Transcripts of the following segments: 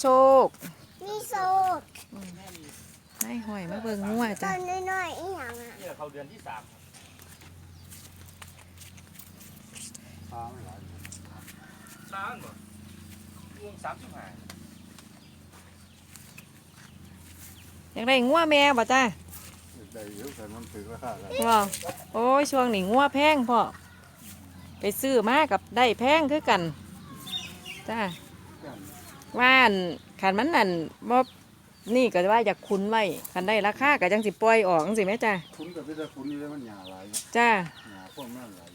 โชคมีโซดนายหอยมาเบิ่งงัวตจ้ะอนน้อยๆอีหยังอะนี่เขาเดือนที่สามปลาไม่หลายสามบ่รวมสามสิบห้าอยากได้งัวแม่บ่จ้าได้เยอะแต่มันถึงราคากันว้าวโอ้ยช่วงนี้งัวแพงพ่อไปซื้อมากับได้แพงคือกัน จ้าว่านขันมันนั่นบ่นี่ก็ว่าอยากคุ้นไว้คันได้ราคาก็จังสิปล่อยออกจังสิแม่จ้าคุณกับพี่ตาคุณนี่แล้วมันหยาหลายจ้าหยาพวกมันหลาย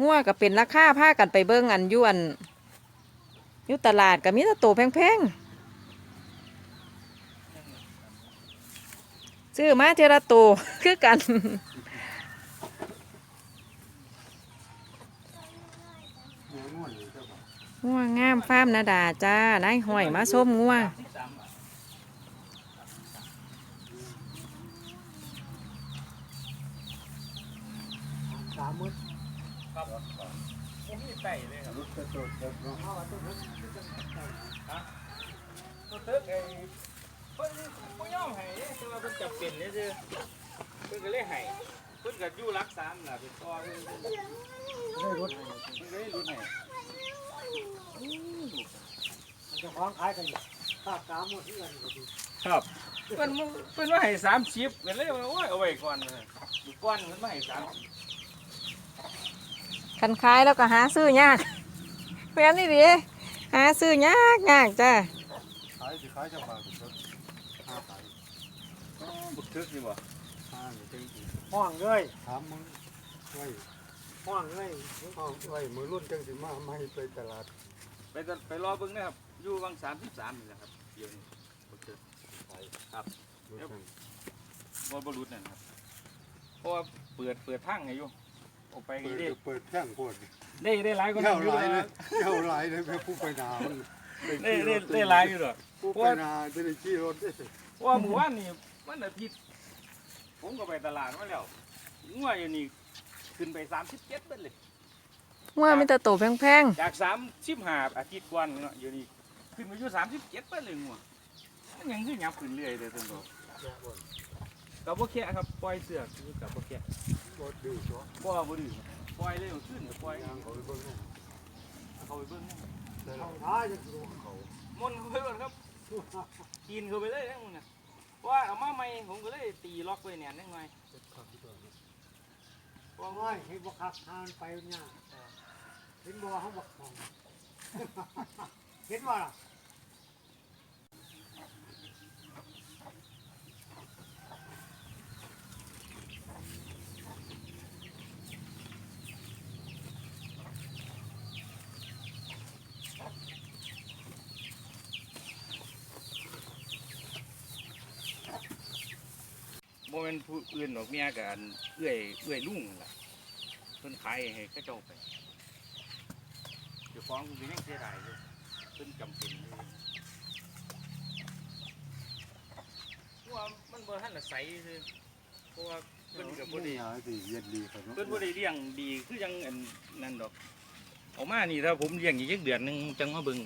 งัวก็เป็นราคาพากันไปเบิ่งอันอยวนอยู่ตลาดก็มีแต่โตวแพงๆซื้อมาเทอละโตวคือกันหยา ง่วนอยู่เจ้าบ่งัวงามฟาร์มนาดาจ้านายหอยมาส้มงัวเลยครับรถกระโดดกระโดดตัวเทิกไอ้เพิ่นบ่ยอมให้เด้แต่ว่าเพิ่นจำเป็นเด้ซื่อเพิ่นก็เลยให้เพิ่นก็อยู่รักษาน่ะเป็นต่อเพิ่นเพิ่นได้รถก็เลยรุดให้ มัน จะคล้องคล้ายกันอยู่ภาคสามหมดที่กันอยู่ดีครับเพิ่นมาเพิ่นว่าให้30ก็เลยว่าโอ้ยเอาไว้ก่อนเลยอยู่ก่อนเพิ่นมาให้30คันขายแล้วก็หาซื้อยากแม่นนี่ดิหาซื้อยากยากจ้าขายสิขายจะบาทสุดห้าขายบุกทึกนี่บ่ห้าอยู่ที่อีกห้องเลยถามมึงไว้ห้องเลยเอาไว้มือรุ่นจังสิมาไม่ไปตลาด ไปตไปรอเบิ่งนะครับ อยู่วัง33นี่แหละครับเดี๋ยวนี้บุกทึกรถนั่นบ่บ่รุดนั่นครับเพราะว่าเปิดเปิดทางให้อยู่ออกไปเปิดได้เปิดแข้งโคตรได้ได้หลายกว่าเที่ยนั้วนอยู่หลายเลเลยยเที่ยวหลายเลยแม่ผู้ไปนามันได้ได้ได้หลายอยู่ดอกผู้ไปนาจะได้ขี่รถได้เพราะว่าหมู่บ้านนี่วันอาทิตย์ผมก็ไปตลาดมาแล้วงัวอยู่นี่ขึ้นไป37เบิดเลยงัวมีแต่โตวแพงจาก35อาทิตย์ก่อนเนาะอยู่นี่ ขึ้นมาอยู่37เบิดเลยงัวมันยังคือหยับขึ้นเรื่อยเลยท่านบอกกับบ่แค่ครับปล่อยเสือกอยู่กับบ่แค่รถดื้อตัวบ่บ่ดื้อปล่อยเลยเอาขึ้นก็ปล่อยยางเขาไปเบิ่งเนี่ยเขาไปเบิ่งนะได้ละท้ายจะดูเขามนต์เขาไปก่อนครับกินเขาไปเลยนะมึงนะเพราะว่าเอามาใหม่ผมก็เลยตีล็อกไว้แน่นนิดหน่อยว่าง่ายให้บกคักทานไปเนี่ยเห็นบ่เขาบอกของ เห็นว่าล่ะโมเป็นผู้อื่นหรอกเมียกันเอื้อยเอื้อยลุงนั่นล่ะเพิ่นขายให้เขาเจ้าไปเดี๋ยวฟ้องคุณยังเสียดายเลย เพิ่นจำเป็นเลยเพราะว่ามันบ่ทันละใสคือเพราะว่าเพิ่นกับบ่ได้หาสิเย็นดีครับเพิ่นบ่ได้เลี้ยงดีคือยังอันนั่นดอก เอามานี่ถ้าผมเลี้ยงอีกจักเดือนหนึงจังมาเบิ่ง